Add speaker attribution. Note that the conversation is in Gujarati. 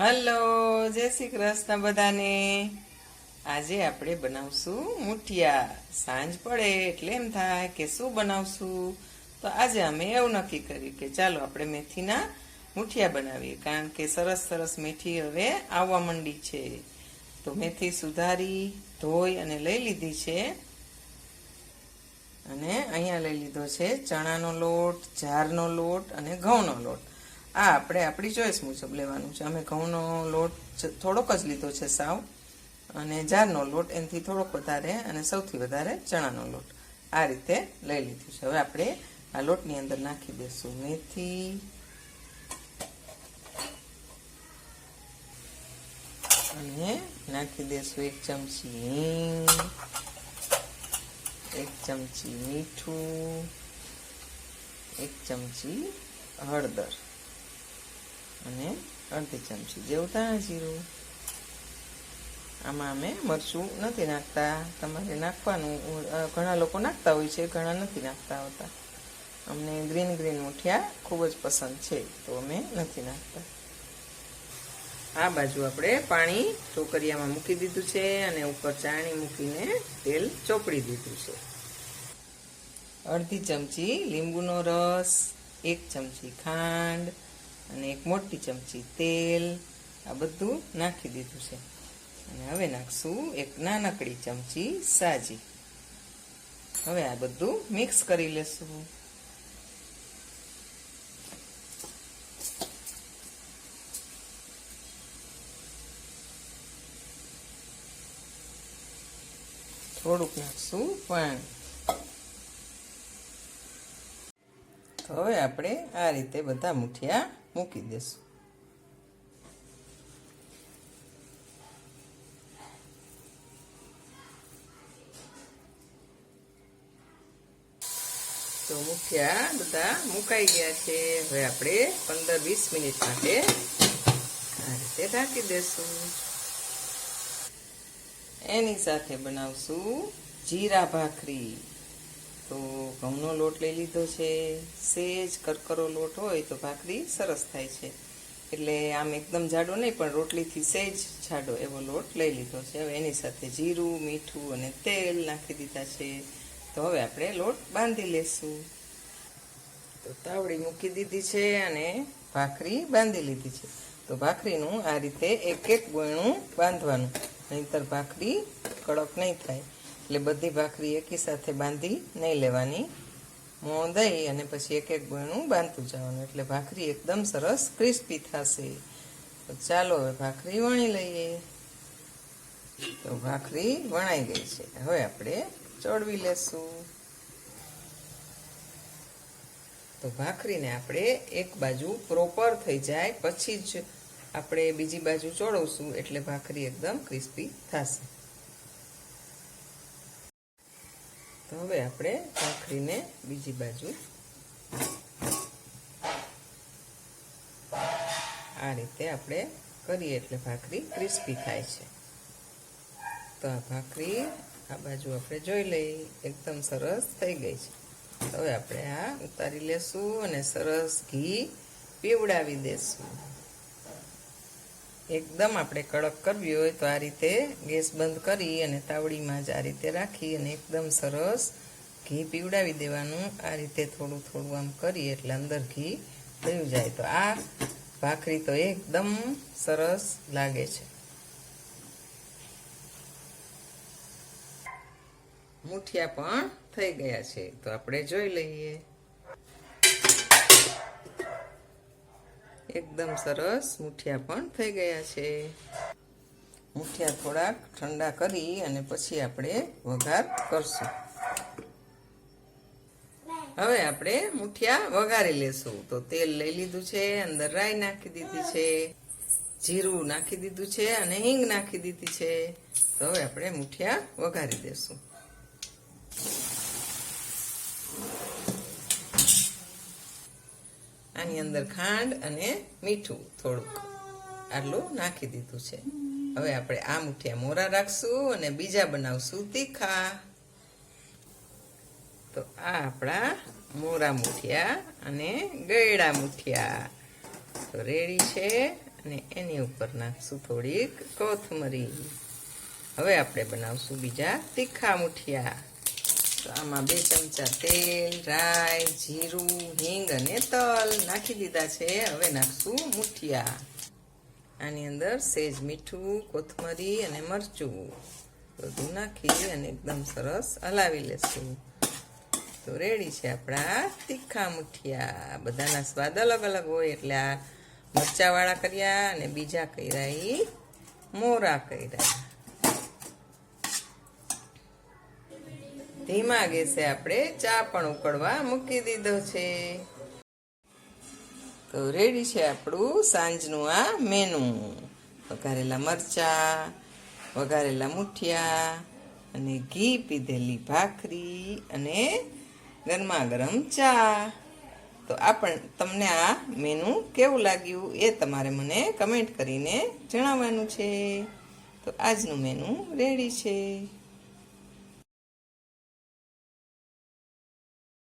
Speaker 1: હલો, જય શ્રી કૃષ્ણ બધાને. આજે આપણે બનાવશું મુઠિયા. સાંજ પડે એટલે એમ થાય કે શું બનાવશું? તો આજે અમે એવું નક્કી કર્યું કે ચાલો આપણે મેથીના મુઠિયા બનાવીએ, કારણ કે સરસ સરસ મેથી હવે આવવા માંડી છે. તો મેથી સુધારી, ધોઈ અને લઈ લીધી છે. અને અહીંયા લઈ લીધો છે ચણાનો લોટ, જારનો લોટ અને ઘઉંનો લોટ. આ આપણે આપણી ચોઈસ મુજબ લેવાનું છે. અમે ઘઉંનો લોટ થોડોક જ લીધો છે સાવ. અને જારનો લોટ, એનાથી થોડોક વધારે અને સૌથી વધારે ચણાનો લોટ. આ રીતે લઈ લીધું છે. હવે આપણે આ લોટની અંદર નાખી દઈશું મેથી. અને નાખી દઈશું એક ચમચી હિંગ, એક ચમચી મીઠું, એક ચમચી હળદર. અને અડધી ચમચી જેવું ધાણા જીરું. આમાં અમે મરચું નથી નાખતા. તમારે નાખવાનું ઘણા લોકો નાખતા હોય છે, ઘણા નથી નાખતા હોતા. અમને ગ્રીન ગ્રીન મુઠિયા ખૂબ જ પસંદ છે, તો અમે નથી નાખતા. આ બાજુ આપણે પાણી ચોકરિયામાં મૂકી દીધું છે અને ઉપર ચાણી મૂકીને તેલ ચોપડી દીધું છે. અડધી ચમચી લીંબુનો રસ, એક ચમચી ખાંડ અને એક મોટી ચમચી તેલ, આ બધું નાખી દીધું છે. અને હવે નાખશું એક નાનકડી ચમચી સાજી. હવે આ બધું મિક્સ કરી લેશું. થોડુંક નાખશું પાણી. હવે આપણે આ રીતે બધા મુઠિયા મૂકી દેશું. તો મુઠિયા બધા મુકાઈ ગયા છે. હવે આપણે પંદર વીસ મિનિટ માટે આ રીતે ઢાંકી દેશું. એની સાથે બનાવશું જીરા ભાખરી. તો ઘઉંનો લોટ લઈ લીધો છે, સેજ, કરકરો લોટ હોય તો ભાખરી સરસ થાય છે. એટલે આમ એકદમ જાડો નહીં, પણ રોટલીથી સેજ જાડો એવો લોટ લઈ લીધો છે. હવે એની સાથે જીરું, મીઠું અને તેલ નાખી દીધા છે. તો હવે આપણે લોટ બાંધી લેશું. તો તાવડી મૂકી દીધી છે અને ભાખરી બાંધી લીધી છે. તો ભાખરીનું આ રીતે એક એક ગોયણું બાંધવાનું. નહીંતર ભાખરી કડક નહીં થાય. એટલે બધી ભાખરી એકી સાથે બાંધી નહીં લેવાની. મોં દઈ અને પછી એક એક ગોયણું બાંધતું જવાનું. એટલે ભાખરી એકદમ સરસ ક્રિસ્પી થશે. તો ચાલો હવે ભાખરી વણી લઈએ. તો ભાખરી વણાઈ ગઈ છે. હવે આપણે ચોડવી લેશું. તો ભાખરીને આપણે એક બાજુ પ્રોપર થઈ જાય, પછી જ આપણે બીજી બાજુ ચોળવશું. એટલે ભાખરી એકદમ ક્રિસ્પી થશે. તો હવે આપણે ભાખરીને બીજી બાજુ આ રીતે આપણે કરીએ એટલે ભાખરી ક્રિસ્પી થાય છે. તો આ ભાખરી આ બાજુ આપણે જોઈ લઈએ, એકદમ સરસ થઈ ગઈ છે. હવે આપણે આ ઉતારી લેશું અને સરસ ઘી પીવડાવી દેશું. એકદમ આપણે કડક કરવી હોય તો આ રીતે ગેસ બંધ કરી અને તાવડીમાં જ આ રીતે રાખી અને એકદમ સરસ ઘી પીવડાવી દેવાનું. આ રીતે થોડું થોડું આમ કરીએ એટલે અંદર ઘી થયું જાય. તો આ ભાખરી તો એકદમ સરસ લાગે છે. મુઠિયા પણ થઈ ગયા છે. તો આપણે જોઈ લઈએ. એકદમ સરસ મુઠિયા પણ થઈ ગયા છે. મુઠિયા થોડાક ઠંડા કરી અને પછી આપણે વઘાર કરશું. હવે આપણે મુઠિયા વઘારી લેશું. તો તેલ લઈ લીધું છે, અંદર રાઈ નાખી દીધી છે, જીરું નાખી દીધું છે અને હિંગ નાખી દીધી છે. તો હવે આપણે મુઠિયા વઘારી દેશું. આની અંદર ખાંડ અને મીઠું થોડુંક આટલું નાખી દીધું છે. હવે આપણે આ મુઠિયા મોરા રાખશું અને બીજા બનાવશું તીખા. તો આ આપણા મોરા મુઠિયા અને ગળા મુઠિયા. તો રેડી છે અને એની ઉપર નાખશું થોડીક કોથમરી. હવે આપણે બનાવશું બીજા તીખા મુઠિયા. તો આમાં બે ચમચા તેલ, રાઈ, જીરું, હિંગ અને તલ નાખી દીધા છે. હવે નાખશું મુઠિયા. આની અંદર સેજ મીઠું, કોથમરી અને મરચું. બધું નાખી અને એકદમ સરસ હલાવી લેશું. તો રેડી છે આપણા તીખા મુઠિયા. બધાના સ્વાદ અલગ અલગ હોય એટલે આ મરચાવાળા કર્યા અને બીજા કર્યા એ મોરા કર્યા. ધીમા ગેસે આપણે ચા પણ ઉકળવા મૂકી દીધો છે. તો રેડી છે આપણું સાંજનું આ મેનુ વઘારેલા મરચા, વઘારેલા મુઠિયા અને ઘી પીધેલી ભાખરી અને ગરમા ગરમ ચા. તો આપણ, તમને આ મેનુ કેવું લાગ્યું એ તમારે મને કમેન્ટ કરીને જણાવવાનું છે. તો આજનું મેનુ રેડી છે.